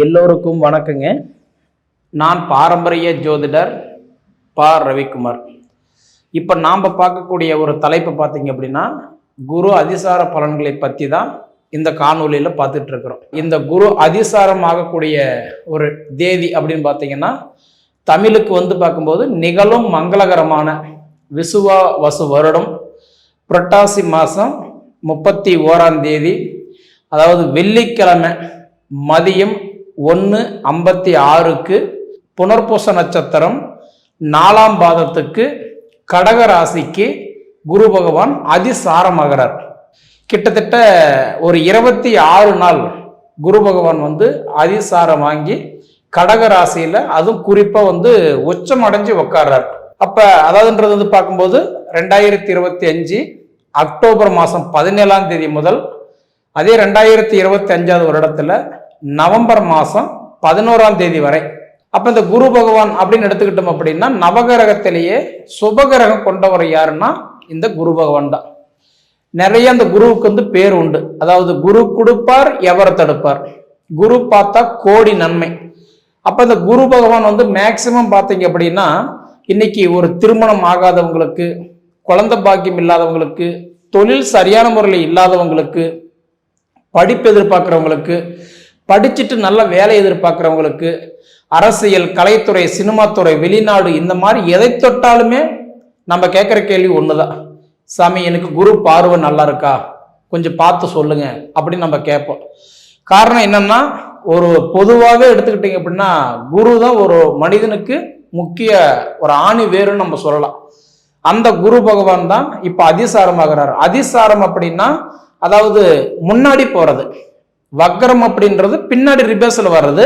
எல்லோருக்கும் வணக்கங்க. நான் பாரம்பரிய ஜோதிடர் பா. ரவிக்குமார். இப்போ நாம் பார்க்கக்கூடிய ஒரு தலைப்பு பார்த்தீங்க அப்படின்னா குரு அதிசார பலன்களை பற்றி தான் இந்த காணொலியில் பார்த்துட்டு இருக்கிறோம். இந்த குரு அதிசாரம் ஆகக்கூடிய ஒரு தேதி அப்படின்னு பார்த்தீங்கன்னா தமிழுக்கு வந்து பார்க்கும்போது நிகழும் மங்களகரமான விசுவா வசு வருடம் புரட்டாசி மாதம் முப்பத்தி ஓராம் தேதி அதாவது வெள்ளிக்கிழமை மதியம் ஒன்று ஐம்பத்தி ஆறுக்கு புனர்பூச நட்சத்திரம் நாலாம் பாதத்துக்கு கடக ராசிக்கு குரு பகவான் அதிசாரமாகிறார். கிட்டத்தட்ட ஒரு இருபத்தி ஆறு நாள் குரு பகவான் வந்து அதிசாரம் வாங்கி கடக ராசியில் அதுவும் குறிப்பாக வந்து உச்சம் அடைஞ்சு உட்கார்றார் அப்போ அதாவதுன்றது வந்து பார்க்கும்போது ரெண்டாயிரத்தி இருபத்தி அஞ்சு அக்டோபர் மாதம் பதினேழாம் தேதி முதல் அதே ரெண்டாயிரத்தி இருபத்தி அஞ்சாவது வருடத்தில் நவம்பர் மாதம் பதினோராம் தேதி வரை. அப்போ இந்த குரு பகவான் அப்படின்னு எடுத்துக்கிட்டோம் அப்படின்னா நவகிரகத்திலேயே சுபகிரகம் கொண்டவர் யாருன்னா இந்த குரு பகவான் தான். நிறைய அந்த குருவுக்கு வந்து பேர் உண்டு. அதாவது குரு கொடுப்பார் எவரை தடுப்பார்? குரு பார்த்தா கோடி நன்மை. அப்போ இந்த குரு பகவான் வந்து மேக்சிமம் பார்த்தீங்க அப்படின்னா இன்னைக்கு ஒரு திருமணம் ஆகாதவங்களுக்கு குழந்தை பாக்கியம் இல்லாதவங்களுக்கு தொழில் சரியான முறையில் இல்லாதவங்களுக்கு படிப்பு எதிர்பார்க்குறவங்களுக்கு படிச்சுட்டு நல்ல வேலை எதிர்பார்க்குறவங்களுக்கு அரசியல் கலைத்துறை சினிமாத்துறை வெளிநாடு இந்த மாதிரி எதை தொட்டாலுமே நம்ம கேட்குற கேள்வி ஒன்று தான் சாமி எனக்கு குரு பார்வை நல்லா இருக்கா? கொஞ்சம் பார்த்து சொல்லுங்க அப்படின்னு நம்ம கேட்போம். காரணம் என்னன்னா ஒரு பொதுவாகவே எடுத்துக்கிட்டிங்க அப்படின்னா குரு தான் ஒரு மனிதனுக்கு முக்கிய ஒரு ஆணி வேறுன்னு நம்ம சொல்லலாம். அந்த குரு பகவான் தான் இப்போ அதிசாரமாகிறார் அதிசாரம் அப்படின்னா அதாவது முன்னாடி போகிறது வக்ரம் அப்படின்றது பின்னாடி ரிபேர்ஸில் வர்றது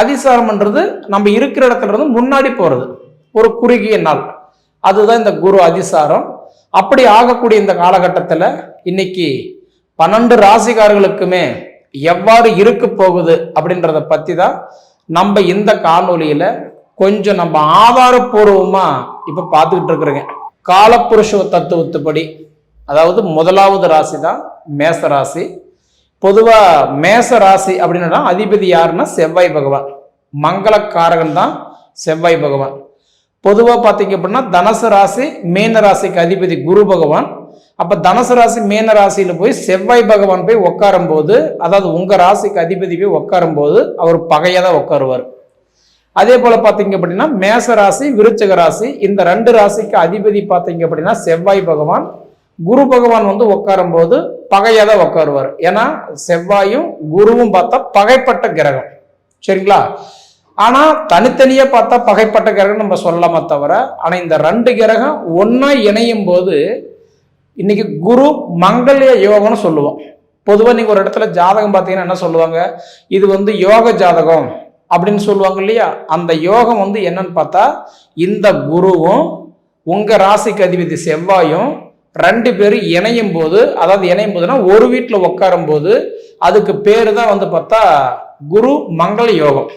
அதிசாரம்ன்றது நம்ம இருக்கிற இடத்துல இருந்து முன்னாடி போகிறது ஒரு குறுகிய நாள். அதுதான் இந்த குரு அதிசாரம். அப்படி ஆகக்கூடிய இந்த காலகட்டத்தில் இன்னைக்கு பன்னெண்டு ராசிக்காரர்களுக்குமே எவ்வாறு இருக்க போகுது அப்படின்றத பற்றி தான் நம்ம இந்த காணொலியில் கொஞ்சம் நம்ம ஆதாரப்பூர்வமாக இப்போ பார்த்துக்கிட்டு இருக்கிறோங்க. காலப்புருஷ தத்துவத்துப்படி அதாவது முதலாவது ராசி தான் மேச ராசி. பொதுவாக மேச ராசி அப்படின்னா அதிபதி யாருன்னா செவ்வாய் பகவான். மங்களக்காரகன் தான் செவ்வாய் பகவான். பொதுவாக பார்த்தீங்க அப்படின்னா தனுசு ராசி மீன ராசிக்கு அதிபதி குரு பகவான். அப்போ தனுசு ராசி மீன ராசியில் போய் செவ்வாய் பகவான் போய் உட்காரும் போது அதாவது உங்கள் ராசிக்கு அதிபதி போய் உட்காரும் போது அவர் பகையாக தான் உட்காருவார் அதே போல் பார்த்தீங்க அப்படின்னா மேச ராசி விருச்சக ராசி இந்த ரெண்டு ராசிக்கு அதிபதி பார்த்தீங்க அப்படின்னா செவ்வாய் பகவான். குரு பகவான் வந்து உட்காரும் போது பகையாக தான் உட்காருவார். ஏன்னா செவ்வாயும் குருவும் பார்த்தா பகைப்பட்ட கிரகம். சரிங்களா? ஆனால் தனித்தனியாக பார்த்தா பகைப்பட்ட கிரகம் நம்ம சொல்லலாமா தவிர ஆனால் இந்த ரெண்டு கிரகம் ஒன்றா இணையும் போது இன்னைக்கு குரு மங்கல்ய யோகம்னு சொல்லுவோம். பொதுவாக நீங்கள் ஒரு இடத்துல ஜாதகம் பார்த்தீங்கன்னா என்ன சொல்லுவாங்க? இது வந்து யோக ஜாதகம் அப்படின்னு சொல்லுவாங்க இல்லையா? அந்த யோகம் வந்து என்னன்னு பார்த்தா இந்த குருவும் உங்கள் ராசிக்கு அதிபதி செவ்வாயும் ரெண்டு பேரும் இணையும் போது அதாவது இணையும் போதுன்னா ஒரு வீட்டில் உட்காரும் போது அதுக்கு பேர் தான் வந்து பார்த்தா குரு மங்கள யோகம்.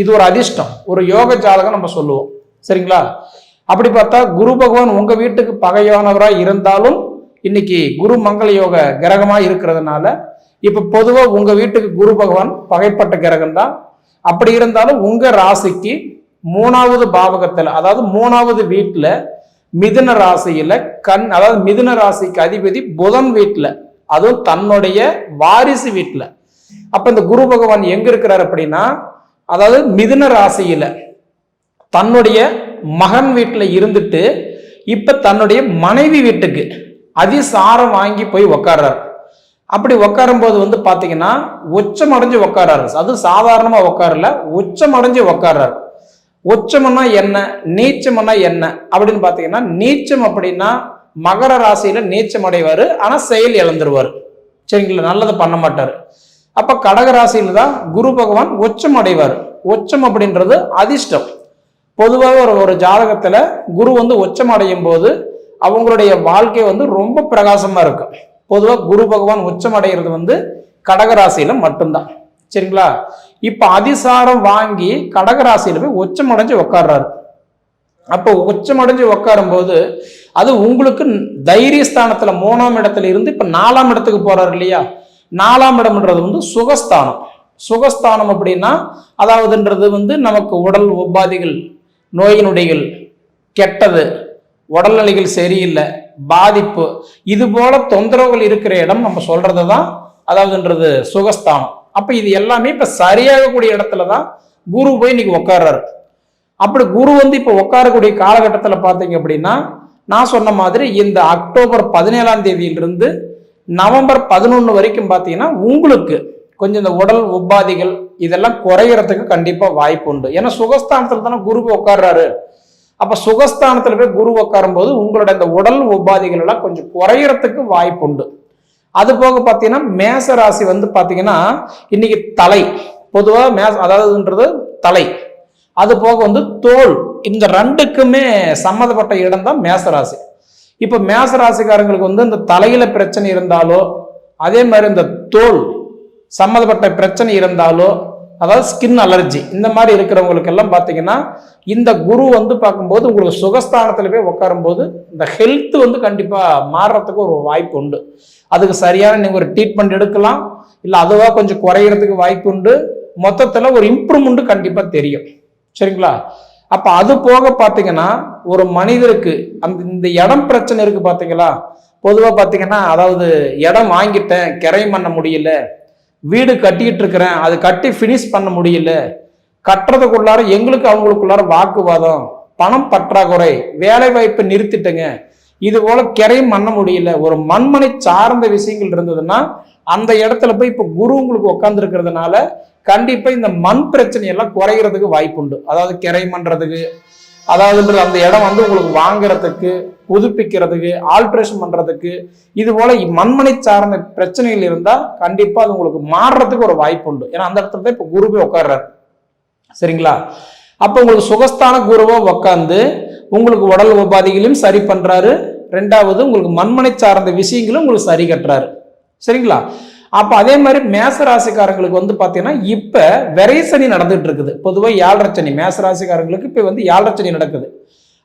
இது ஒரு அதிர்ஷ்டம். ஒரு யோக ஜாதகம் நம்ம சொல்லுவோம். சரிங்களா? அப்படி பார்த்தா குரு பகவான் உங்கள் வீட்டுக்கு பகையானவராக இருந்தாலும் இன்னைக்கு குரு மங்கள யோக கிரகமாக இருக்கிறதுனால இப்போ பொதுவாக உங்கள் வீட்டுக்கு குரு பகவான் பகைப்பட்ட கிரகம் தான் அப்படி இருந்தாலும் உங்கள் ராசிக்கு மூணாவது பாவகத்தில் அதாவது மூணாவது வீட்டில் மிதுன ராசியில கண் அதாவது மிதுன ராசிக்கு அதிபதி புதன் வீட்டில் அதுவும் தன்னுடைய வாரிசு வீட்டில். அப்ப இந்த குரு பகவான் எங்க இருக்கிறார் அப்படின்னா அதாவது மிதுன ராசியில தன்னுடைய மகன் வீட்டில் இருந்துட்டு இப்ப தன்னுடைய மனைவி வீட்டுக்கு அதிசாரம் வாங்கி போய் உக்காடுறாரு அப்படி உட்காரும் போது வந்து பாத்தீங்கன்னா உச்சம் அடைஞ்சு உட்காராரு அது சாதாரணமா உக்காரல உச்சம் அடைஞ்சு உட்கார்றாரு உச்சம்னா என்ன? நீச்சம்னா என்ன? அப்படின்னு பாத்தீங்கன்னா நீச்சம் அப்படின்னா மகர ராசியில நீச்சம் அடைவாரு ஆனா செயல் இழந்துருவாரு. சரிங்களா? நல்லதை பண்ண மாட்டாரு. அப்ப கடக ராசியில தான் குரு பகவான் உச்சம் அடைவார். உச்சம் அப்படின்றது அதிர்ஷ்டம். பொதுவாக ஒரு ஒரு ஜாதகத்துல குரு வந்து உச்சம் அடையும் போது அவங்களுடைய வாழ்க்கை வந்து ரொம்ப பிரகாசமா இருக்கும் பொதுவாக குரு பகவான் உச்சம் அடைகிறது வந்து கடகராசியில மட்டும்தான். சரிங்களா? இப்ப அதிசாரம் வாங்கி கடகராசியில போய் உச்சமடைஞ்சு உட்கார்றாரு அப்போ உச்சமடைஞ்சு உட்காரும் போது அது உங்களுக்கு தைரியஸ்தானத்துல மூணாம் இடத்துல இருந்து இப்ப நாலாம் இடத்துக்கு போறாரு இல்லையா? நாலாம் இடம்ன்றது வந்து சுகஸ்தானம். சுகஸ்தானம் அப்படின்னா அதாவதுன்றது வந்து நமக்கு உடல் உபாதிகள் நோயினுடைகள் கெட்டது உடல்நிலைகள் சரியில்லை பாதிப்பு இது போல தொந்தரவுகள் இருக்கிற இடம் நம்ம சொல்றது தான் அதாவதுன்றது சுகஸ்தானம். அப்ப இது எல்லாமே இப்ப சரியாகக்கூடிய இடத்துல தான் குரு போய் இன்னைக்கு உட்கார்றாரு அப்படி குரு வந்து இப்ப உட்காரக்கூடிய காலகட்டத்தில் பார்த்தீங்க அப்படின்னா நான் சொன்ன மாதிரி இந்த அக்டோபர் பதினேழாம் தேதியிலிருந்து நவம்பர் பதினொன்று வரைக்கும் பார்த்தீங்கன்னா உங்களுக்கு கொஞ்சம் இந்த உடல் உபாதிகள் இதெல்லாம் குறையறதுக்கு கண்டிப்பா வாய்ப்பு உண்டு. ஏன்னா சுகஸ்தானத்துல தானே குரு உட்கார்றாரு அப்ப சுகஸ்தானத்துல போய் குரு உட்காரும் போது உங்களோட இந்த உடல் உபாதிகள் எல்லாம் கொஞ்சம் குறையறதுக்கு வாய்ப்பு உண்டு. அது போக பார்த்தீங்கன்னா மேச ராசி வந்து பார்த்தீங்கன்னா இன்னைக்கு தலை. பொதுவாக மேச அதாவதுன்றது தலை. அது போக வந்து தோல். இந்த ரெண்டுக்குமே சம்மந்தப்பட்ட இடம் தான் மேசராசி இப்போ மேசராசிக்காரங்களுக்கு வந்து இந்த தலையில பிரச்சனை இருந்தாலோ அதே மாதிரி இந்த தோல் சம்மந்தப்பட்ட பிரச்சனை இருந்தாலோ அதாவது ஸ்கின் அலர்ஜி இந்த மாதிரி இருக்கிறவங்களுக்கு எல்லாம் பார்த்தீங்கன்னா இந்த குரு வந்து பார்க்கும்போது உங்களுக்கு சுகஸ்தானத்தில் போய் உட்காரும்போது இந்த ஹெல்த் வந்து கண்டிப்பாக மாறுறதுக்கு ஒரு வாய்ப்பு உண்டு. அதுக்கு சரியான நீங்கள் ஒரு ட்ரீட்மெண்ட் எடுக்கலாம். இல்லை அதுவாக கொஞ்சம் குறையிறதுக்கு வாய்ப்பு உண்டு. மொத்தத்தில் ஒரு இம்ப்ரூவ்மெண்ட் கண்டிப்பாக தெரியும். சரிங்களா? அப்போ அது போக பார்த்தீங்கன்னா ஒரு மனிதருக்கு அந்த இந்த இடம் பிரச்சனை இருக்குது பார்த்தீங்களா பொதுவாக பார்த்தீங்கன்னா அதாவது இடம் வாங்கிட்டேன் கிரையம் பண்ண முடியல. வீடு கட்டிட்டு இருக்கிறேன் அது கட்டி ஃபினிஷ் பண்ண முடியல. கட்டுறதுக்குள்ளார எங்களுக்கு அவங்களுக்குள்ளார வாக்குவாதம். பணம் பற்றாக்குறை. வேலை வாய்ப்பை நிறுத்திட்டுங்க. இது போல கிரையும் பண்ண முடியல. ஒரு மண்மனை சார்ந்த விஷயங்கள் இருந்ததுன்னா அந்த இடத்துல போய் இப்போ குரு உங்களுக்கு உட்காந்துருக்கிறதுனால கண்டிப்பா இந்த மண் பிரச்சனை எல்லாம் குறைகிறதுக்கு வாய்ப்பு உண்டு அதாவது கிரை பண்றதுக்கு அதாவது அந்த இடம் வந்து உங்களுக்கு வாங்குறதுக்கு புதுப்பிக்கிறதுக்கு ஆல்ட்ரேஷன் பண்ணுறதுக்கு இது போல் மண்மனை சார்ந்த பிரச்சனைகள் இருந்தால் கண்டிப்பாக அது உங்களுக்கு மாறுறதுக்கு ஒரு வாய்ப்பு உண்டு. ஏன்னா அந்த இடத்துல தான் இப்போ குருவே போய் உட்கார்றாரு சரிங்களா? அப்போ உங்களுக்கு சுகஸ்தான குருவா உட்காந்து உங்களுக்கு உடல் உபாதைகளையும் சரி பண்ணுறாரு ரெண்டாவது உங்களுக்கு மண்மனை சார்ந்த விஷயங்களும் உங்களுக்கு சரி கட்டுறாரு. சரிங்களா? அப்போ அதே மாதிரி மேச ராசிக்காரங்களுக்கு வந்து இப்போ இப்ப விரைசனி நடந்துட்டு இருக்குது. பொதுவாக ஏழரை சனி மேச ராசிக்காரங்களுக்கு இப்போ வந்து ஏழரை சனி நடக்குது.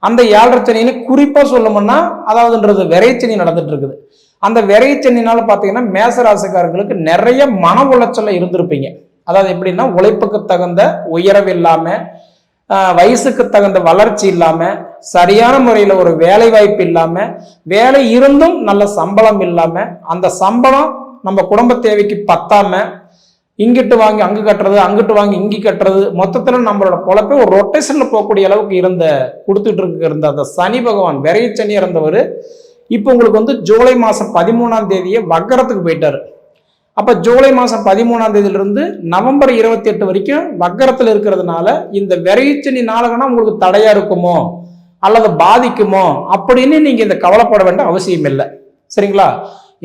அந்த ஏழரை சனின்னு குறிப்பாக சொல்லணும்னா அதாவதுன்றது விரைச்சனி நடந்துட்டு இருக்குது. அந்த விரைச்சனினால பார்த்தீங்கன்னா மேச ராசிக்காரங்களுக்கு நிறைய மன உளைச்சல்ல இருந்திருப்பீங்க. அதாவது எப்படின்னா உழைப்புக்கு தகுந்த உயரவு இல்லாமல் வயசுக்கு தகுந்த வளர்ச்சி இல்லாமல் சரியான முறையில் ஒரு வேலை வாய்ப்பு இல்லாமல் வேலை இருந்தும் நல்ல சம்பளம் இல்லாமல் அந்த சம்பளம் நம்ம குடும்ப தேவைக்கு பத்தாம இங்கிட்டு வாங்கி அங்கு கட்டுறது அங்கிட்டு வாங்கி இங்கி கட்டுறது மொத்தத்தில் நம்மளோட பொழப்பே ஒரு ரொட்டேஷனில் போகக்கூடிய அளவுக்கு இருந்த கொடுத்துட்டு இருக்க இருந்த அந்த சனி பகவான் விரைய சனி இருந்தவர் இப்போ உங்களுக்கு வந்து ஜூலை மாதம் பதிமூணாம் தேதியே வக்கரத்துக்கு போயிட்டாரு. அப்போ ஜூலை மாதம் பதிமூணாம் தேதியிலிருந்து நவம்பர் இருபத்தி எட்டு வரைக்கும் வக்கரத்தில் இருக்கிறதுனால இந்த விரைச்சனி நாளகனா உங்களுக்கு தடையாக இருக்குமோ அல்லது பாதிக்குமோ அப்படின்னு நீங்கள் இந்த கவலைப்பட வேண்டிய அவசியம் இல்லை சரிங்களா?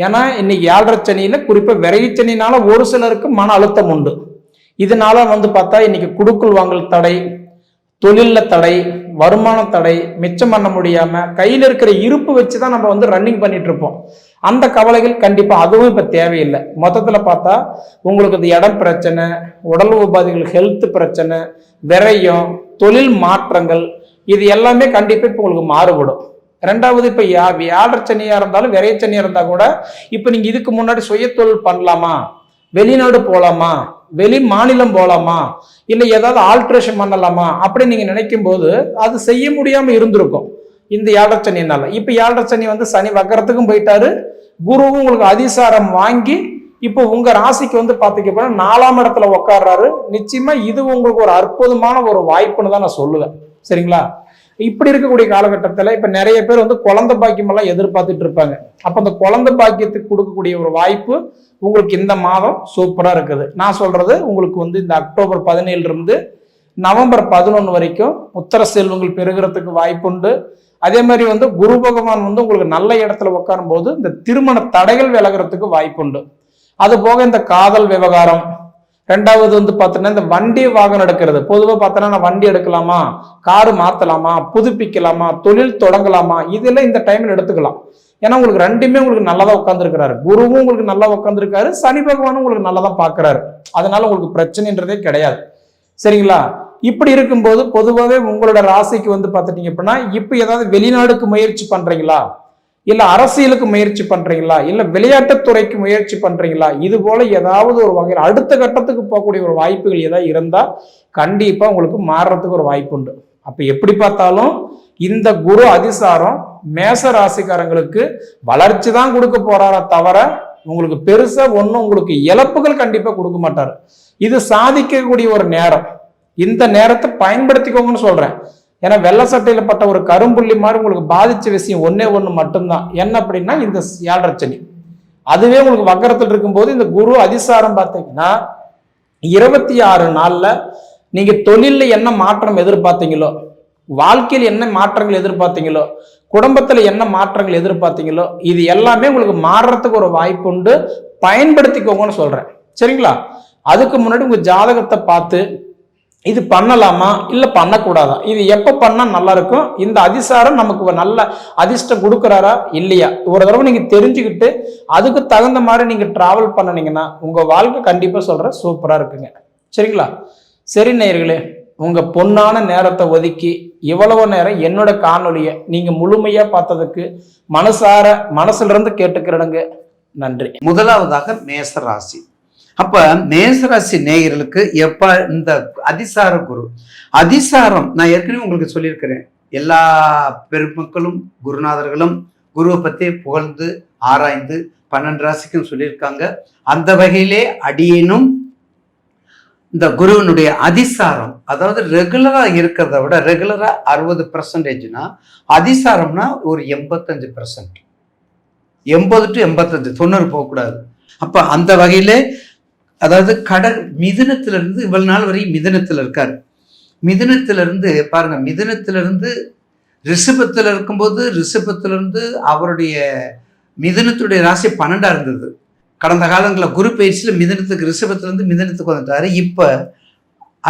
ஏன்னா இன்னைக்கு ஏழரை சனியில குறிப்பா விரைச்சனினால ஒரு சிலருக்கு மன அழுத்தம் உண்டு. இதனால வந்து பார்த்தா இன்னைக்கு குடுக்குள் வாங்கல் தடை தொழிலில் தடை வருமான தடை மிச்சம் பண்ண முடியாம கையில் இருக்கிற இருப்பு வச்சு தான் நம்ம வந்து ரன்னிங் பண்ணிட்டு இருப்போம். அந்த கவலைகள் கண்டிப்பா அதுவும் இப்ப தேவையில்லை. மொத்தத்துல பார்த்தா உங்களுக்கு இந்த இடம் பிரச்சனை உடல் உபாதைகள் ஹெல்த் பிரச்சனை விரயம் தொழில் மாற்றங்கள் இது எல்லாமே கண்டிப்பா இப்போ உங்களுக்கு மாறுபடும். ரெண்டாவது இப்போ யா வியாழச்சனியா இருந்தாலும் விரைச்சனியா இருந்தால் கூட இப்போ நீங்கள் இதுக்கு முன்னாடி சுயத்தொழில் பண்ணலாமா? வெளிநாடு போகலாமா வெளி மாநிலம் போகலாமா இல்லை ஏதாவது ஆல்ட்ரேஷன் பண்ணலாமா? அப்படின்னு நீங்கள் நினைக்கும் போது அது செய்ய முடியாமல் இருந்திருக்கும் இந்த ஏழரச்சனினால இப்போ ஏழரச்சனி வந்து சனி வக்கரத்துக்கும் போயிட்டாரு. குருவும் உங்களுக்கு அதிசாரம் வாங்கி இப்போ உங்க ராசிக்கு வந்து பாத்தீங்க அப்படின்னா நாலாம் இடத்துல உட்கார்றாரு நிச்சயமா இது உங்களுக்கு ஒரு அற்புதமான ஒரு வாய்ப்புன்னு தான் நான் சொல்லுவேன். சரிங்களா? இப்படி இருக்கக்கூடிய காலகட்டத்தில் இப்போ நிறைய பேர் வந்து குழந்தை பாக்கியம் எல்லாம் எதிர்பார்த்துட்டு இருப்பாங்க. அப்போ அந்த குழந்தை பாக்கியத்துக்கு கொடுக்கக்கூடிய ஒரு வாய்ப்பு உங்களுக்கு இந்த மாதம் சூப்பராக இருக்குது. நான் சொல்றது உங்களுக்கு வந்து இந்த அக்டோபர் பதினேழுல இருந்து நவம்பர் பதினொன்று வரைக்கும் உத்தர செல்வங்கள் பெருகிறதுக்கு வாய்ப்புண்டு. அதே மாதிரி வந்து குரு பகவான் வந்து உங்களுக்கு நல்ல இடத்துல உட்காரும் போது இந்த திருமண தடைகள் விலகிறதுக்கு வாய்ப்புண்டு. அது போக இந்த காதல் விவகாரம் ரெண்டாவது வந்து பார்த்தோன்னா இந்த வண்டி வாகனம் எடுக்கிறது. பொதுவாக பார்த்தோன்னா நான் வண்டி எடுக்கலாமா? காரு மாற்றலாமா புதுப்பிக்கலாமா? தொழில் தொடங்கலாமா? இதெல்லாம் இந்த டைமில் எடுத்துக்கலாம். ஏன்னா உங்களுக்கு ரெண்டுமே உங்களுக்கு நல்லா தான் உட்காந்துருக்கிறாரு குருவும் உங்களுக்கு நல்லா உட்காந்துருக்காரு சனி பகவானும் உங்களுக்கு நல்லா தான் பார்க்கறாரு. அதனால உங்களுக்கு பிரச்சனைன்றதே கிடையாது. சரிங்களா? இப்படி இருக்கும்போது பொதுவாகவே உங்களோட ராசிக்கு வந்து பார்த்துட்டீங்க அப்படின்னா இப்போ ஏதாவது வெளிநாடுக்கு முயற்சி பண்ணுறீங்களா இல்ல அரசியலுக்கு முயற்சி பண்றீங்களா? இல்ல விளையாட்டுத்துறைக்கு முயற்சி பண்றீங்களா? இது போல ஏதாவது ஒரு வகையில் அடுத்த கட்டத்துக்கு போகக்கூடிய ஒரு வாய்ப்புகள் ஏதாவது இருந்தா கண்டிப்பா உங்களுக்கு மாறுறதுக்கு ஒரு வாய்ப்பு உண்டு. அப்ப எப்படி பார்த்தாலும் இந்த குரு அதிசாரம் மேச ராசிக்காரங்களுக்கு வளர்ச்சி தான் கொடுக்க போறாரா தவிர உங்களுக்கு பெருசா ஒன்றும் உங்களுக்கு இழப்புகள் கண்டிப்பா கொடுக்க மாட்டார். இது சாதிக்கக்கூடிய ஒரு நேரம். இந்த நேரத்தை பயன்படுத்திக்கோங்கன்னு சொல்றேன். ஏன்னா வெள்ளை சட்டையில் பட்ட ஒரு கரும்புள்ளி மாதிரி உங்களுக்கு பாதித்த விஷயம் ஒன்றே ஒன்று மட்டும்தான். என்ன அப்படின்னா இந்த ஏழரை சனி. அதுவே உங்களுக்கு வக்கரத்தில் இருக்கும்போது இந்த குரு அதிசாரம் பார்த்தீங்கன்னா இருபத்தி ஆறு நாளில் நீங்கள் தொழிலில் என்ன மாற்றம் எதிர்பார்த்தீங்களோ வாழ்க்கையில் என்ன மாற்றங்கள் எதிர்பார்த்தீங்களோ குடும்பத்தில் என்ன மாற்றங்கள் எதிர்பார்த்தீங்களோ இது எல்லாமே உங்களுக்கு மாறுறதுக்கு ஒரு வாய்ப்பு உண்டு. பயன்படுத்திக்கோங்கன்னு சொல்கிறேன் சரிங்களா? அதுக்கு முன்னாடி உங்கள் ஜாதகத்தை பார்த்து இது பண்ணலாமா? இல்லை பண்ணக்கூடாதா? இது எப்போ பண்ணால் நல்லா இருக்கும் இந்த அதிசாரம் நமக்கு நல்ல அதிர்ஷ்டம் கொடுக்குறாரா? இல்லையா? ஒரு தடவை நீங்கள் தெரிஞ்சுக்கிட்டு அதுக்கு தகுந்த மாதிரி நீங்கள் ட்ராவல் பண்ணினீங்கன்னா உங்கள் வாழ்க்கை கண்டிப்பாக சொல்கிற சூப்பராக இருக்குங்க. சரிங்களா? சரி நேயர்களே உங்கள் பொன்னான நேரத்தை ஒதுக்கி இவ்வளவு நேரம் என்னோட காணொலியை நீங்கள் முழுமையாக பார்த்ததுக்கு மனசார மனசுலேருந்து கேட்டுக்கிறனுங்க. நன்றி. முதலாவதாக மேச ராசி அப்ப மேசராசி நேயர்களுக்கு எப்ப இந்த அதிசார குரு? அதிசாரம் நான் ஏற்கனவே உங்களுக்கு சொல்லியிருக்கிறேன். எல்லா பெருமக்களும் குருநாதர்களும் குருவை பத்தி புகழ்ந்து ஆராய்ந்து பன்னெண்டு ராசிக்கும் சொல்லியிருக்காங்க. அந்த வகையிலே அடியேனும் இந்த குருவினுடைய அதிசாரம் அதாவது ரெகுலரா இருக்கிறத விட ரெகுலரா அறுபது பர்சன்டேஜ்னா அதிசாரம்னா ஒரு எண்பத்தஞ்சு பர்சன்ட் எண்பது டு எண்பத்தஞ்சு தொண்ணூறு போகக்கூடாது. அப்ப அந்த வகையிலே அதாவது கடல் மிதுனத்திலிருந்து இவ்வளவு நாள் வரையும் மிதுனத்தில் இருக்கார். மிதுனத்திலிருந்து பாருங்க மிதுனத்திலிருந்து ரிஷபத்தில் இருக்கும்போது ரிஷபத்திலிருந்து அவருடைய மிதுனத்துடைய ராசி பன்னெண்டாக இருந்தது. கடந்த காலங்களில் குரு பயிற்சியில் மிதனத்துக்கு ரிஷபத்திலிருந்து மிதனத்துக்கு வந்துட்டாரு. இப்போ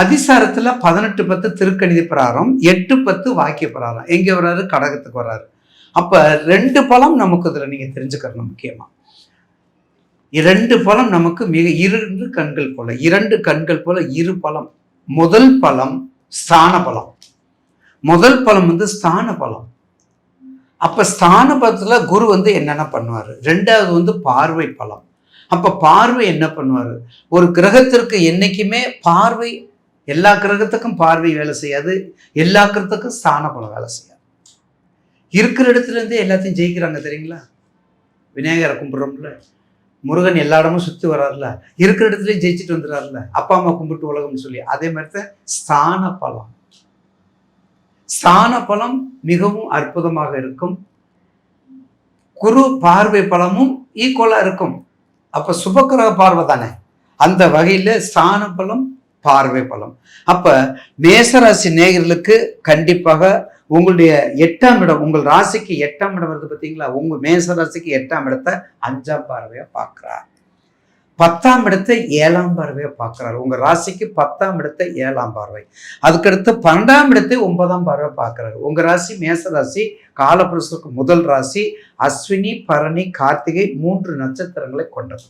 அதிசாரத்தில் பதினெட்டு பத்து திருக்கணித பிராரம் எட்டு பத்து வாக்கிய பிரகாரம். எங்கே வர்றாரு? கடகத்துக்கு வர்றாரு. அப்போ ரெண்டு பலம் நமக்கு இதில் நீங்கள் தெரிஞ்சுக்கணும் முக்கியமாக இரண்டு பழம் நமக்கு மிக இரண்டு கண்கள் போல இரண்டு கண்கள் போல இரு பழம். முதல் பழம் ஸ்தான பழம். முதல் பழம் வந்து ஸ்தான பழம். அப்ப ஸ்தான பலத்துல குரு வந்து என்னென்ன பண்ணுவார்? ரெண்டாவது வந்து பார்வை பலம் அப்ப பார்வை என்ன பண்ணுவார்? ஒரு கிரகத்திற்கு என்னைக்குமே பார்வை எல்லா கிரகத்துக்கும் பார்வை வேலை செய்யாது. எல்லா கிரகத்துக்கும் ஸ்தான பலம் வேலை செய்யாது. இருக்கிற இடத்துல இருந்தே எல்லாத்தையும் ஜெயிக்கிறாங்க தெரியுங்களா? விநாயகரை கும்பிட்றோம்ல. முருகன் எல்லா இடமும் சுற்றி வர்றாருல. இருக்கிற இடத்துலையும் ஜெயிச்சுட்டு வந்துடுறாருல அப்பா அம்மா கும்பிட்டு உலகம்னு சொல்லி. அதே மாதிரி தான் ஸ்தான பலம் ஸ்தான பலம் மிகவும் அற்புதமாக இருக்கும். குரு பார்வை பலமும் ஈக்குவலா இருக்கும். அப்ப சுபக்கிரக பார்வை தானே? அந்த வகையில ஸ்தான பலம் பார்வை பலம். அப்ப மேசராசி நேயர்களுக்கு கண்டிப்பாக உங்களுடைய எட்டாம் இடம் உங்கள் ராசிக்கு எட்டாம் இடம் வருது பார்த்தீங்களா? உங்கள் மேச ராசிக்கு எட்டாம் இடத்தை அஞ்சாம் பார்வையாக பார்க்குறார். பத்தாம் இடத்தை ஏழாம் பார்வையாக பார்க்குறாரு. உங்கள் ராசிக்கு பத்தாம் இடத்தை ஏழாம் பார்வை. அதுக்கடுத்து பன்னெண்டாம் இடத்தை ஒன்பதாம் பார்வை பார்க்குறாரு. உங்கள் ராசி மேச ராசி காலபுருஷனுக்கு முதல் ராசி அஸ்வினி பரணி கார்த்திகை மூன்று நட்சத்திரங்களை கொண்டது.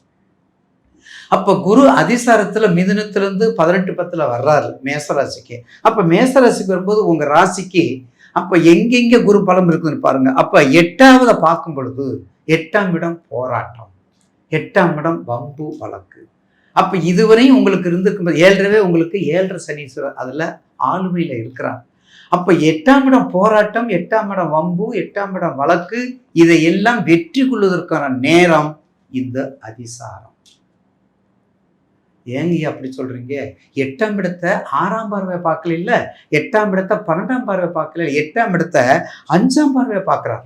அப்போ குரு அதிசாரத்தில் மிதுனத்திலிருந்து பதினெட்டு பத்தில் வர்றாரு மேசராசிக்கு மேச மேசராசிக்கு வரும்போது உங்கள் ராசிக்கு அப்போ எங்கெங்கே குரு பலம் இருக்குதுன்னு பாருங்க. அப்போ எட்டாவதை பார்க்கும் பொழுது எட்டாம் இடம் போராட்டம். எட்டாம் இடம் வம்பு வழக்கு. அப்போ இதுவரையும் உங்களுக்கு இருந்திருக்கும் ஏழரவே உங்களுக்கு ஏழரை சனீஸ்வரர் அதில் ஆளுமையில் இருக்கிறார். அப்போ எட்டாம் இடம் போராட்டம் எட்டாம் இடம் வம்பு எட்டாம் இடம் வழக்கு இதை எல்லாம் வெற்றி கொள்வதற்கான நேரம் இந்த அதிசாரம். ஏங்க அப்படி சொல்கிறீங்க எட்டாம் இடத்தை ஆறாம் பார்வை பார்க்கல இல்லை எட்டாம் இடத்தை பன்னெண்டாம் பார்வை பார்க்கல எட்டாம் இடத்தை அஞ்சாம் பார்வை பார்க்குறார்.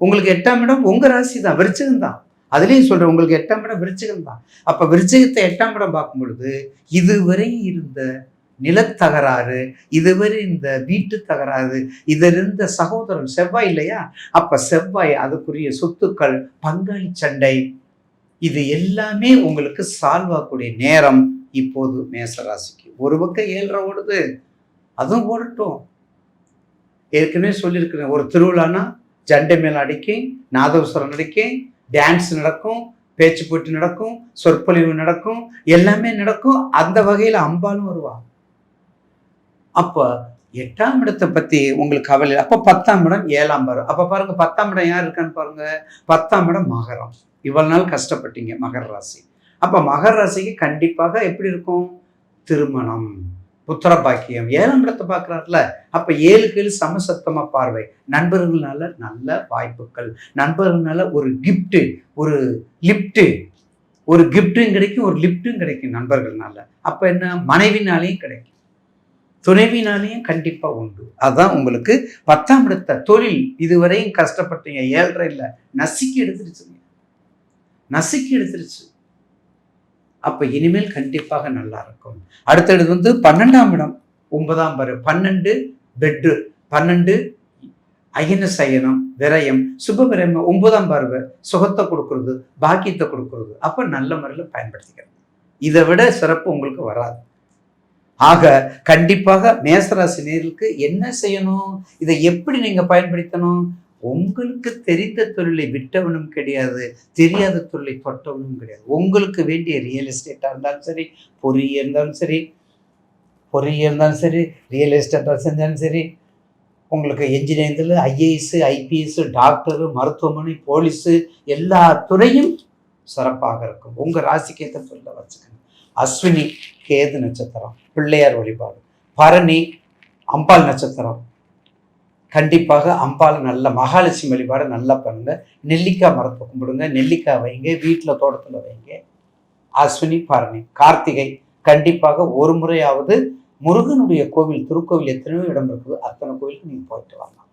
உங்களுக்கு எட்டாம் இடம் உங்கள் ராசி தான் விருச்சகம் தான். அதுலேயும் சொல்கிறேன் உங்களுக்கு எட்டாம் இடம் விருச்சகம் தான். அப்போ விருச்சகத்தை எட்டாம் இடம் பார்க்கும் பொழுது இதுவரை இருந்த நிலத்தகராறு இதுவரை இந்த வீட்டு தகராறு இது இருந்த சகோதரன் செவ்வாய் இல்லையா? அப்போ செவ்வாய் அதுக்குரிய சொத்துக்கள் பங்காளி சண்டை இது எல்லாமே உங்களுக்கு சால்வ் ஆகக்கூடிய நேரம் இப்போது மேசராசிக்கு. ஒரு பக்கம் ஏழரை ஓடுது அதுவும் ஓடட்டும். ஏற்கனவே சொல்லியிருக்கிறேன் ஒரு திருவிழானா ஜண்டை மேல் அடிக்கும் நாதஸ்வரம் அடிக்கும் டான்ஸ் நடக்கும் பேச்சு போட்டி நடக்கும் சொற்பொழிவு நடக்கும் எல்லாமே நடக்கும். அந்த வகையில் அம்பாலும் வருவா. அப்போ எட்டாம் இடத்தை பற்றி உங்களுக்கு கவலை அப்போ பத்தாம் இடம் ஏழாம் வரும் அப்போ பாருங்கள் பத்தாம் இடம் யார் இருக்கான்னு பாருங்கள் பத்தாம் இடம் மகரம். இவ்வளவு நாள் கஷ்டப்பட்டீங்க மகர ராசி. அப்போ மகர ராசிக்கு கண்டிப்பாக எப்படி இருக்கும்? திருமணம் புத்திர பாக்கியம் ஏழாம் இடத்தை பார்க்குறாருல. அப்போ ஏழு ஏழு சமசத்தமா பார்வை. நண்பர்கள்னால நல்ல வாய்ப்புகள் நண்பர்கள்னால ஒரு கிஃப்ட்டு ஒரு லிஃப்ட்டு ஒரு கிஃப்ட்டும் கிடைக்கும் ஒரு லிஃப்ட்டும் கிடைக்கும் நண்பர்கள்னால. அப்போ என்ன? மனைவினாலேயும் கிடைக்கும். துணைவினாலேயும் கண்டிப்பாக உண்டு. அதுதான் உங்களுக்கு பத்தாம் இடத்த. தொழில் இதுவரையும் கஷ்டப்பட்டீங்க ஏழரை இல்லை நசுக்கி எடுத்துருச்சுங்க நசுக்கி எடுத்துருச்சு. அப்ப இனிமேல் கண்டிப்பாக நல்லா இருக்கும். அடுத்தது வந்து பன்னெண்டாம் இடம் ஒன்பதாம் பரு பன்னெண்டு பெட்டு பன்னெண்டு அயன சயனம் விரயம் சுப விரயம் ஒன்பதாம் பார்வை சுகத்தை கொடுக்கறது பாக்கியத்தை கொடுக்கறது. அப்ப நல்ல முறையில் பயன்படுத்திக்கிறது இதை விட சிறப்பு உங்களுக்கு வராது. ஆக கண்டிப்பாக மேசராசி நேருக்கு என்ன செய்யணும்? இதை எப்படி நீங்க பயன்படுத்தணும்? உங்களுக்கு தெரிந்த தொழிலை விட்டவனும் கிடையாது தெரியாத தொழிலை தொட்டவனும் கிடையாது. உங்களுக்கு வேண்டிய ரியல் எஸ்டேட்டாக இருந்தாலும் சரி பொறியியல் இருந்தாலும் சரி பொறியியல் இருந்தாலும் சரி ரியல் எஸ்டேட்டாக செஞ்சாலும் சரி உங்களுக்கு என்ஜினியரிங்கில் ஐஏஎஸ் ஐபிஎஸ் டாக்டரு மருத்துவமனை போலீஸு எல்லா துறையும் சிறப்பாக இருக்கும். உங்கள் ராசிக்கு ஏற்ற தொழிலை வச்சுக்கணும் அஸ்வினி கேது நட்சத்திரம் பிள்ளையார் வழிபாடு பரணி அம்பாள் நட்சத்திரம் கண்டிப்பாக அம்பால் நல்ல மகாலட்சுமி வழிபாடு நல்லா பண்ணுங்க. நெல்லிக்காய் மரத்தை கும்பிடுங்க. நெல்லிக்காய் வைங்க. வீட்டில் தோட்டத்தில் வைங்க. அஸ்வினி பரணி கார்த்திகை கண்டிப்பாக ஒரு முறையாவது முருகனுடைய கோவில் திருக்கோவில் எத்தனையோ இடம் இருக்குது. அத்தனை கோயிலுக்கு நீங்கள் போயிட்டு வரலாம்.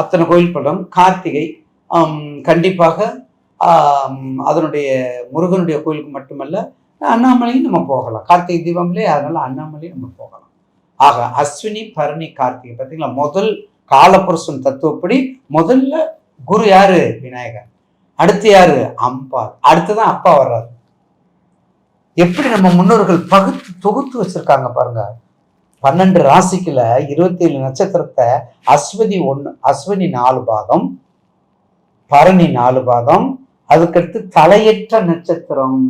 அத்தனை கோயில் படம். கார்த்திகை கண்டிப்பாக அதனுடைய முருகனுடைய கோயிலுக்கு மட்டுமல்ல அண்ணாமலையும் நம்ம போகலாம். கார்த்திகை தீபம்லே அதனால அண்ணாமலையும் நம்ம போகலாம். ஆக அஸ்வினி பரணி கார்த்திகை பார்த்தீங்களா? முதல் காலபுருஷன் தத்துவப்படி முதல்ல குரு யாரு? விநாயகர். அடுத்து யாரு? அம்பா அடுத்துதான் அப்பா வர்றாரு. எப்படி நம்ம முன்னோர்கள் பகுத்து தொகுத்து வச்சிருக்காங்க பாருங்க. பன்னெண்டு ராசிக்குல இருபத்தி ஏழு நட்சத்திரத்தை அஸ்வதி ஒன்று அஸ்வினி நாலு பாகம் பரணி நாலு பாகம் அதுக்கடுத்து தலையற்ற நட்சத்திரம்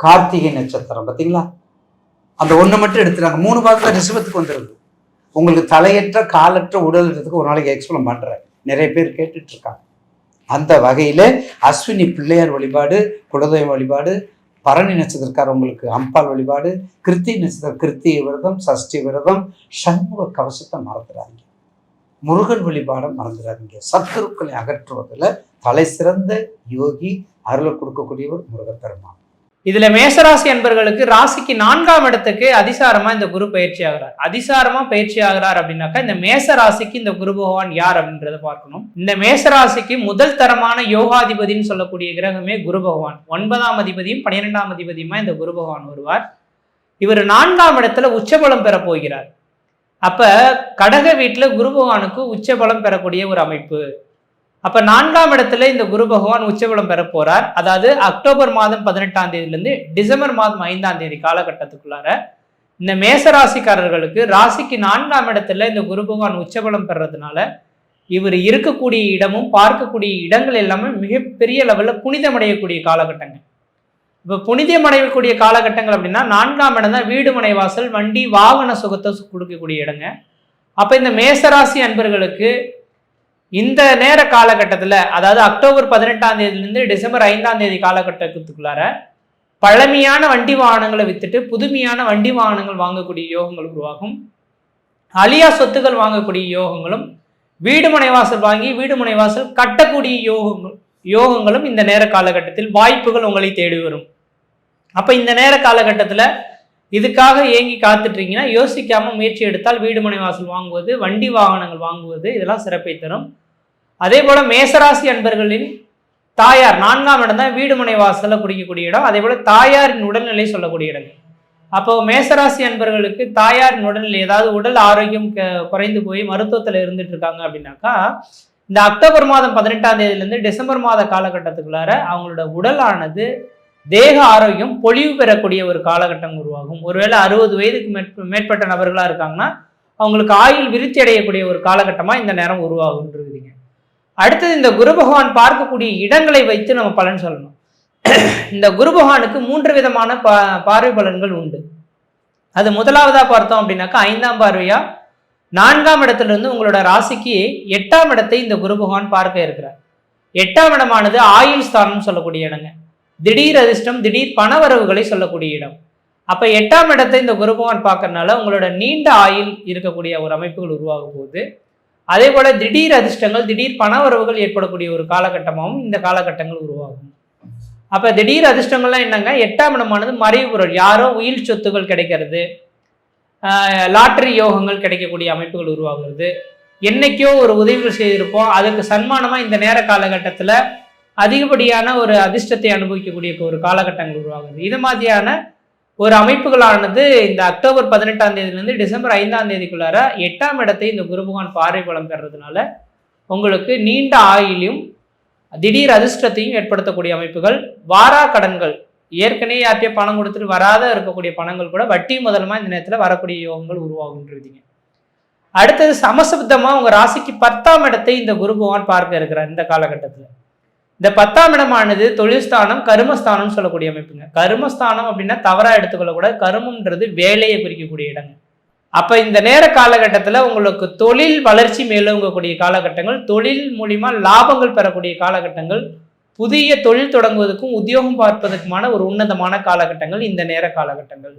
கார்த்திகை நட்சத்திரம் பார்த்தீங்களா? அந்த ஒன்று மட்டும் எடுத்துறாங்க. மூணு பாகத்தில் ரிசவத்துக்கு வந்துடுது உங்களுக்கு தலையற்ற காலற்ற உடல்ன்றதுக்கு ஒரு நாளைக்கு எக்ஸ்பிளைன் பண்ணுறேன் நிறைய பேர் கேட்டுட்டு இருக்காங்க அந்த வகையில் அஸ்வினி பிள்ளையார் வழிபாடு குலதெய்வ வழிபாடு பரணி நட்சத்திரக்காரவங்களுக்கு அம்பாள் வழிபாடு கிருத்தி நட்சத்திரம் கிருத்தி விரதம் சஷ்டி விரதம் சண்முக கவசத்தை மறந்துடாங்க முருகன் வழிபாடை மறந்துடாதீங்க. சத்துருக்களை அகற்றுவதில் தலை சிறந்த யோகி அருளை கொடுக்கக்கூடியவர் முருகப்பெருமான். இதுல மேசராசி என்பர்களுக்கு ராசிக்கு நான்காம் இடத்துக்கு அதிசாரமா இந்த குரு பயிற்சி ஆகிறார். அதிசாரமா பயிற்சி ஆகிறார் அப்படின்னாக்கா இந்த மேச ராசிக்கு இந்த குரு பகவான் யார் அப்படின்றத பார்க்கணும். இந்த மேச ராசிக்கு முதல் தரமான யோகாதிபதின்னு சொல்லக்கூடிய கிரகமே குரு பகவான். ஒன்பதாம் அதிபதியும் பன்னிரெண்டாம் அதிபதியுமா இந்த குரு பகவான் வருவார். இவர் நான்காம் இடத்துல உச்சபலம் பெற போகிறார். அப்ப கடக வீட்டுல குரு பகவானுக்கு உச்சபலம் பெறக்கூடிய ஒரு அமைப்பு. அப்ப நான்காம் இடத்துல இந்த குரு பகவான் உச்சபலம் பெற போறார். அதாவது அக்டோபர் மாதம் பதினெட்டாம் தேதியிலிருந்து டிசம்பர் மாதம் ஐந்தாம் தேதி காலகட்டத்துக்குள்ளார இந்த மேச ராசிக்காரர்களுக்கு ராசிக்கு நான்காம் இடத்துல இந்த குரு பகவான் உச்சபலம் பெறதுனால இவர் இருக்கக்கூடிய இடமும் பார்க்கக்கூடிய இடங்கள் எல்லாமே மிகப்பெரிய லெவலில் புனிதமடையக்கூடிய காலகட்டங்கள். இப்போ புனிதமடையக்கூடிய காலகட்டங்கள் அப்படின்னா நான்காம் இடம் தான் வீடு மனை வாசல் வண்டி வாகன சுகத்தை கொடுக்கக்கூடிய இடங்க. அப்போ இந்த மேசராசி அன்பர்களுக்கு இந்த நேர காலகட்டத்தில் அதாவது அக்டோபர் பதினெட்டாம் தேதியிலிருந்து டிசம்பர் ஐந்தாம் தேதி காலகட்டத்துக்குள்ளார பழமையான வண்டி வாகனங்களை வித்துட்டு புதுமையான வண்டி வாகனங்கள் வாங்கக்கூடிய யோகங்கள் உருவாகும். அழியா சொத்துக்கள் வாங்கக்கூடிய யோகங்களும் வீடு முனைவாசல் வாங்கி வீடு முனைவாசல் கட்டக்கூடிய யோகங்கள் யோகங்களும் இந்த நேர காலகட்டத்தில் வாய்ப்புகள் உங்களை தேடி வரும். அப்போ இந்த நேர காலகட்டத்தில் இதுக்காக ஏங்கி காத்துட்டு யோசிக்காமல் முயற்சி எடுத்தால் வீடு முனைவாசல் வாங்குவது வண்டி வாகனங்கள் வாங்குவது இதெல்லாம் சிறப்பை தரும். அதே போல மேசராசி அன்பர்களின் தாயார் நான்காம் இடம் தான் வீடு மனை குடிக்கக்கூடிய இடம். அதே போல தாயாரின் உடல்நிலை சொல்லக்கூடிய இடங்கள் அப்போ மேசராசி அன்பர்களுக்கு தாயாரின் உடல்நிலை ஏதாவது உடல் ஆரோக்கியம் க- குறைந்து போய் மருத்துவத்தில் இருந்துட்டு இருக்காங்க அப்படின்னாக்கா இந்த அக்டோபர் மாதம் பதினெட்டாம் தேதியிலேருந்து டிசம்பர் மாத காலகட்டத்துக்குள்ளார அவங்களோட உடலானது தேக ஆரோக்கியம் பொலிவு பெறக்கூடிய ஒரு காலகட்டம் உருவாகும். ஒருவேளை அறுபது வயதுக்கு மேற்பட்ட நபர்களாக இருக்காங்கன்னா அவங்களுக்கு ஆயுள் விருத்தி அடையக்கூடிய ஒரு காலகட்டமாக இந்த நேரம் உருவாகுன்றது. அடுத்தது இந்த குரு பகவான் பார்க்கக்கூடிய இடங்களை வைத்து நம்ம பலன் சொல்லணும். இந்த குரு பகவானுக்கு மூன்று விதமான பா பார்வை பலன்கள் உண்டு. அது முதலாவதாக பார்த்தோம் அப்படின்னாக்கா ஐந்தாம் பார்வையா நான்காம் இடத்துல இருந்து உங்களோட ராசிக்கு எட்டாம் இடத்தை இந்த குரு பகவான் பார்க்க இருக்கிறார். எட்டாம் இடமானது ஆயுள் ஸ்தானம் சொல்லக்கூடிய இடங்க. திடீர் அதிர்ஷ்டம் திடீர் பணவரவுகளை சொல்லக்கூடிய இடம். அப்போ எட்டாம் இடத்தை இந்த குரு பகவான் பார்க்கறதுனால உங்களோட நீண்ட ஆயுள் இருக்கக்கூடிய ஒரு அமைப்புகள் உருவாகும் போது அதே போல திடீர் அதிர்ஷ்டங்கள் திடீர் பணவரவுகள் ஏற்படக்கூடிய ஒரு காலகட்டமாகவும் இந்த காலகட்டங்கள் உருவாகும். அப்ப திடீர் அதிர்ஷ்டங்கள்லாம் என்னங்க? எட்டாம் இடமானது மறைவு பொருள் யாரோ உயிர் சொத்துகள் கிடைக்கிறது. லாட்டரி யோகங்கள் கிடைக்கக்கூடிய அமைப்புகள் உருவாகுறது. என்னைக்கோ ஒரு உதவிகள் செய்திருப்போம். அதுக்கு சன்மானமா இந்த நேர காலகட்டத்தில் அதிகப்படியான ஒரு அதிர்ஷ்டத்தை அனுபவிக்கக்கூடிய ஒரு காலகட்டங்கள் உருவாகுது. இது மாதிரியான ஒரு அமைப்புகளானது இந்த அக்டோபர் பதினெட்டாம் தேதியிலேருந்து டிசம்பர் ஐந்தாம் தேதிக்குள்ளார எட்டாம் இடத்தை இந்த குருபகவான் பார்வை பலம் பெறதுனால உங்களுக்கு நீண்ட ஆயிலையும் திடீர் அதிர்ஷ்டத்தையும் ஏற்படுத்தக்கூடிய அமைப்புகள் வாரா கடன்கள் ஏற்கனவே யார்கிட்டயே பணம் கொடுத்துட்டு வராத இருக்கக்கூடிய பணங்கள் கூட வட்டி முதலமாக இந்த நேரத்தில் வரக்கூடிய யோகங்கள் உருவாகுன்றீங்க அடுத்தது சமசப்தமாக உங்கள் ராசிக்கு பத்தாம் இடத்தை இந்த குரு பகவான் பார்க்க இருக்கிறார் இந்த காலகட்டத்தில். இந்த பத்தாம் இடமானது தொழில்ஸ்தானம் கருமஸ்தானம் சொல்லக்கூடிய அமைப்புங்க. கருமஸ்தானம் அப்படின்னா தவறா எடுத்துக்கொள்ளக்கூடாது. கருமுன்றது வேலையை குறிக்கக்கூடிய இடங்க. அப்ப இந்த நேர காலகட்டத்துல உங்களுக்கு தொழில் வளர்ச்சி மேலோங்கக்கூடிய காலகட்டங்கள் தொழில் மூலியமா லாபங்கள் பெறக்கூடிய காலகட்டங்கள் புதிய தொழில் தொடங்குவதற்கும் உத்தியோகம் பார்ப்பதற்குமான ஒரு உன்னதமான காலகட்டங்கள் இந்த நேர காலகட்டங்கள்.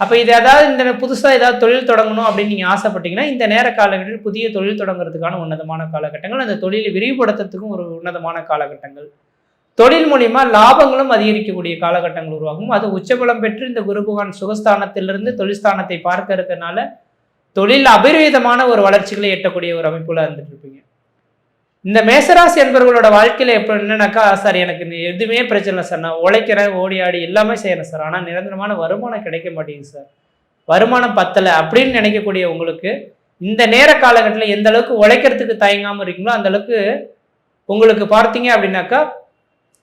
அப்போ இது ஏதாவது இந்த புதுசாக ஏதாவது தொழில் தொடங்கணும் அப்படின்னு நீங்கள் ஆசைப்பட்டீங்கன்னா இந்த நேர காலகட்டத்தில் புதிய தொழில் தொடங்குறதுக்கான உன்னதமான காலகட்டங்கள் அந்த தொழிலை விரிவுபடுத்துறதுக்கும் ஒரு உன்னதமான காலகட்டங்கள். தொழில் மூலிமா லாபங்களும் அதிகரிக்கக்கூடிய காலகட்டங்கள் உருவாகும். அது உச்சபலம் பெற்று இந்த குருபகவான் சுகஸ்தானத்திலிருந்து தொழில்ஸ்தானத்தை பார்க்க தொழில் அபரிவிதமான ஒரு வளர்ச்சிகளை எட்டக்கூடிய ஒரு அமைப்புல இருந்துட்டு இருப்பீங்க. இந்த மேசராசி என்பவர்களோட வாழ்க்கையில் எப்போ என்னன்னாக்கா சார் எனக்கு எதுவுமே பிரச்சனை இல்லை சார். நான் உழைக்கிறேன் ஓடி ஆடி எல்லாமே செய்கிறேன் சார். ஆனால் நிரந்தரமான வருமானம் கிடைக்க மாட்டேங்குது சார். வருமானம் பத்தலை அப்படின்னு நினைக்கக்கூடிய உங்களுக்கு இந்த நேர காலகட்டத்தில் எந்த அளவுக்கு உழைக்கிறதுக்கு தயங்காமல் இருக்கீங்களோ அந்த அளவுக்கு உங்களுக்கு பார்த்தீங்க அப்படின்னாக்கா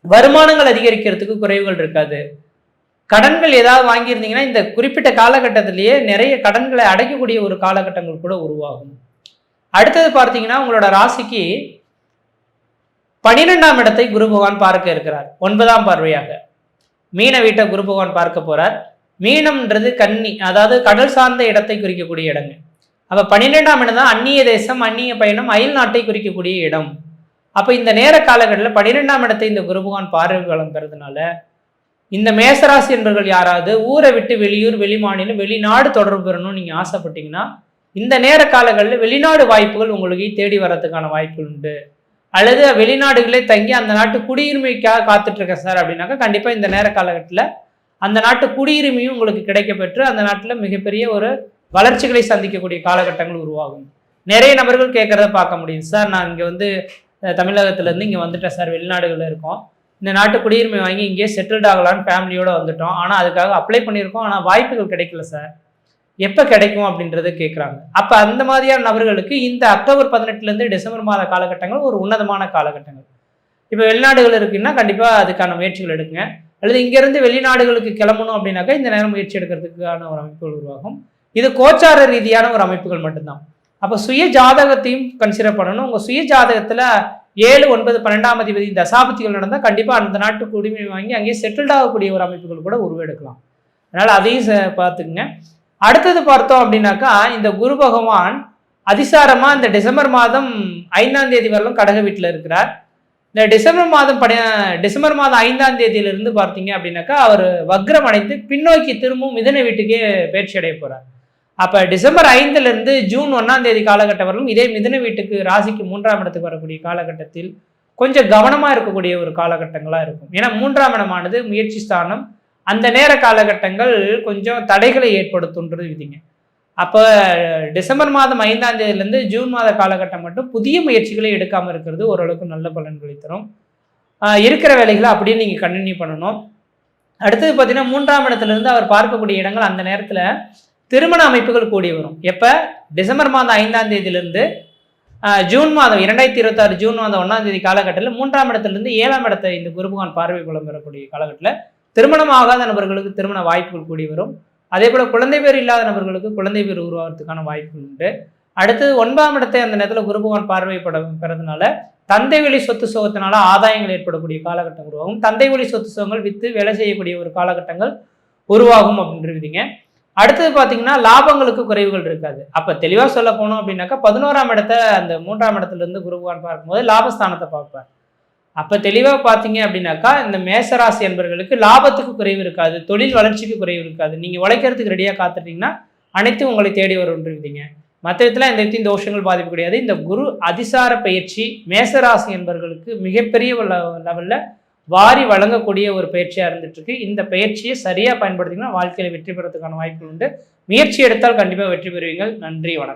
வருமானங்கள் அதிகரிக்கிறதுக்கு குறைவுகள் இருக்காது. கடன்கள் ஏதாவது வாங்கியிருந்தீங்கன்னா இந்த குறிப்பிட்ட காலகட்டத்திலேயே நிறைய கடன்களை அடைக்கக்கூடிய ஒரு காலகட்டங்கள் கூட உருவாகும். அடுத்தது பார்த்தீங்கன்னா உங்களோட ராசிக்கு பனிரெண்டாம் இடத்தை குரு பகவான் பார்க்க இருக்கிறார். ஒன்பதாம் பார்வையாக. மீன வீட்டை குரு பகவான் பார்க்க போறார். மீனம்ன்றது கன்னி அதாவது கடல் சார்ந்த இடத்தை குறிக்கக்கூடிய இடங்க. அப்ப பன்னிரெண்டாம் இடம் தான் அந்நிய தேசம் அந்நிய பயணம் அயல் நாட்டை குறிக்கக்கூடிய இடம். அப்ப இந்த நேர காலகட்டத்தில் பன்னிரெண்டாம் இடத்தை இந்த குரு பகவான் பார்வை பலம் பெறதுனால இந்த மேசராசி என்பவர்கள் யாராவது ஊரை விட்டு வெளியூர் வெளிமாநிலம் வெளிநாடு தொடர்பு பெறணும்னு நீங்க ஆசைப்பட்டீங்கன்னா இந்த நேர காலங்களில் வெளிநாடு வாய்ப்புகள் உங்களுக்கு தேடி வர்றதுக்கான வாய்ப்புகள் உண்டு. அல்லது வெளிநாடுகளே தங்கி அந்த நாட்டு குடியுரிமைக்காக காத்துட்டு இருக்கேன் சார் அப்படின்னாக்கா கண்டிப்பாக இந்த நேர காலகட்டத்தில் அந்த நாட்டு குடியுரிமையும் உங்களுக்கு கிடைக்கப்பெற்று அந்த நாட்டில் மிகப்பெரிய ஒரு வளர்ச்சிகளை சந்திக்கக்கூடிய காலகட்டங்கள் உருவாகும். நிறைய நபர்கள் கேட்குறத பார்க்க முடியும். சார் நான் இங்கே வந்து தமிழகத்துலேருந்து இங்கே வந்துட்டேன் சார். வெளிநாடுகளில் இருக்கோம். இந்த நாட்டு குடியுரிமை வாங்கி இங்கேயே செட்டில்ட் ஆகலான்னு ஃபேமிலியோடு வந்துட்டோம். ஆனால் அதுக்காக அப்ளை பண்ணியிருக்கோம். ஆனால் வாய்ப்புகள் கிடைக்கல சார். எப்போ கிடைக்கும் அப்படின்றத கேட்குறாங்க அப்போ அந்த மாதிரியான நபர்களுக்கு இந்த அக்டோபர் பதினெட்டுலேருந்து டிசம்பர் மாத காலகட்டங்கள் ஒரு உன்னதமான காலகட்டங்கள். இப்போ வெளிநாடுகள் இருக்குன்னா கண்டிப்பாக அதுக்கான முயற்சிகள் எடுக்குங்க அல்லது இங்கேருந்து வெளிநாடுகளுக்கு கிளம்பணும் அப்படின்னாக்கா இந்த நேரம் முயற்சி எடுக்கிறதுக்கான ஒரு அமைப்புகள் உருவாகும். இது கோச்சார ரீதியான ஒரு அமைப்புகள் மட்டும்தான். அப்போ சுய ஜாதகத்தையும் கன்சிடர் பண்ணணும். உங்கள் சுய ஜாதகத்தில் ஏழு ஒன்பது பன்னெண்டாம் அதிபதி தசாபதிகள் நடந்தால் கண்டிப்பாக அந்த நாட்டு குடிமை வாங்கி அங்கேயே செட்டில்டாகக்கூடிய ஒரு அமைப்புகள் கூட உருவெடுக்கலாம். அதனால் அதையும் ச- பார்த்துக்குங்க. அடுத்தது பார்த்தோம் அப்படின்னாக்கா இந்த குரு பகவான் அதிசாரமா இந்த டிசம்பர் மாதம் ஐந்தாம் தேதி வரலும் கடக வீட்டில் இருக்கிறார். இந்த டிசம்பர் மாதம் படி டிசம்பர் மாதம் ஐந்தாம் தேதியிலிருந்து பார்த்தீங்க அப்படின்னாக்கா அவர் வக்ரம் அடைந்து பின்னோக்கி திரும்பவும் மிதன வீட்டுக்கே பயிற்சி அடைய போறார். அப்ப டிசம்பர் ஐந்துல இருந்து ஜூன் ஒன்னாம் தேதி காலகட்டம் வரலும் இதே மிதன வீட்டுக்கு ராசிக்கு மூன்றாம் இடத்துக்கு வரக்கூடிய காலகட்டத்தில் கொஞ்சம் கவனமா இருக்கக்கூடிய ஒரு காலகட்டங்களா இருக்கும். ஏன்னா மூன்றாம் இடமானது முயற்சி ஸ்தானம் அந்த நேர காலகட்டங்கள் கொஞ்சம் தடைகளை ஏற்படுத்துன்றது விதிங்க. அப்போ டிசம்பர் மாதம் ஐந்தாம் தேதியிலேருந்து ஜூன் மாத காலகட்டம் மட்டும் புதிய முயற்சிகளை எடுக்காமல் இருக்கிறது ஓரளவுக்கு நல்ல பலன்களை தரும் இருக்கிற வேலைகளை அப்படியே நீங்கள் கண்டினியூ பண்ணணும். அடுத்தது பார்த்தீங்கன்னா மூன்றாம் இடத்துல இருந்து அவர் பார்க்கக்கூடிய இடங்கள் அந்த நேரத்தில் திருமண அமைப்புகள் கூடி வரும். எப்போ? டிசம்பர் மாதம் ஐந்தாம் தேதியிலேருந்து ஜூன் மாதம் இரண்டாயிரத்தி இருபத்தாறு ஜூன் மாதம் ஒன்றாம் தேதி காலகட்டத்தில் மூன்றாம் இடத்துலேருந்து ஏழாம் இடத்தை இந்த குருபகான் பார்வை புலம் பெறக்கூடிய காலகட்டத்தில் திருமணம் ஆகாத நபர்களுக்கு திருமண வாய்ப்புகள் கூடி வரும். அதே போல் குழந்தை பேர் இல்லாத நபர்களுக்கு குழந்தை பேர் உருவாகிறதுக்கான வாய்ப்புகள் உண்டு. அடுத்தது ஒன்பதாம் இடத்தை அந்த நேரத்தில் குருபகவான் பார்வைப்பட பெறதுனால தந்தை வழி சொத்து சுகத்தினால ஆதாயங்கள் ஏற்படக்கூடிய காலகட்டம் உருவாகும். தந்தை வழி சொத்து சுகங்கள் வித்து வேலை செய்யக்கூடிய ஒரு காலகட்டங்கள் உருவாகும் அப்படின்றீங்க அடுத்தது பார்த்தீங்கன்னா லாபங்களுக்கு குறைவுகள் இருக்காது. அப்போ தெளிவாக சொல்ல போனோம் அப்படின்னாக்கா பதினோராம் இடத்த அந்த மூன்றாம் இடத்துல இருந்து பார்க்கும்போது லாபஸ்தானத்தை பார்ப்பார். அப்போ தெளிவாக பார்த்தீங்க அப்படின்னாக்கா இந்த மேசராசி என்பர்களுக்கு லாபத்துக்கு குறைவு இருக்காது தொழில் வளர்ச்சிக்கு குறைவு இருக்காது. நீங்கள் உழைக்கிறதுக்கு ரெடியாக காத்துட்டீங்கன்னா அனைத்தும் உங்களை தேடி வருன்றீங்க மற்ற விதத்தில் இந்த விதத்தின் தோஷங்கள் பாதிப்பு கிடையாது. இந்த குரு அதிசார பயிற்சி மேசராசி என்பர்களுக்கு மிகப்பெரிய லெவலில் வாரி வழங்கக்கூடிய ஒரு பயிற்சியாக இருந்துட்டுருக்கு. இந்த பயிற்சியை சரியாக பயன்படுத்திங்கன்னா வாழ்க்கையில் வெற்றி பெறதுக்கான வாய்ப்புகள் உண்டு. முயற்சி எடுத்தால் கண்டிப்பாக வெற்றி பெறுவீங்கள் நன்றி வணக்கம்.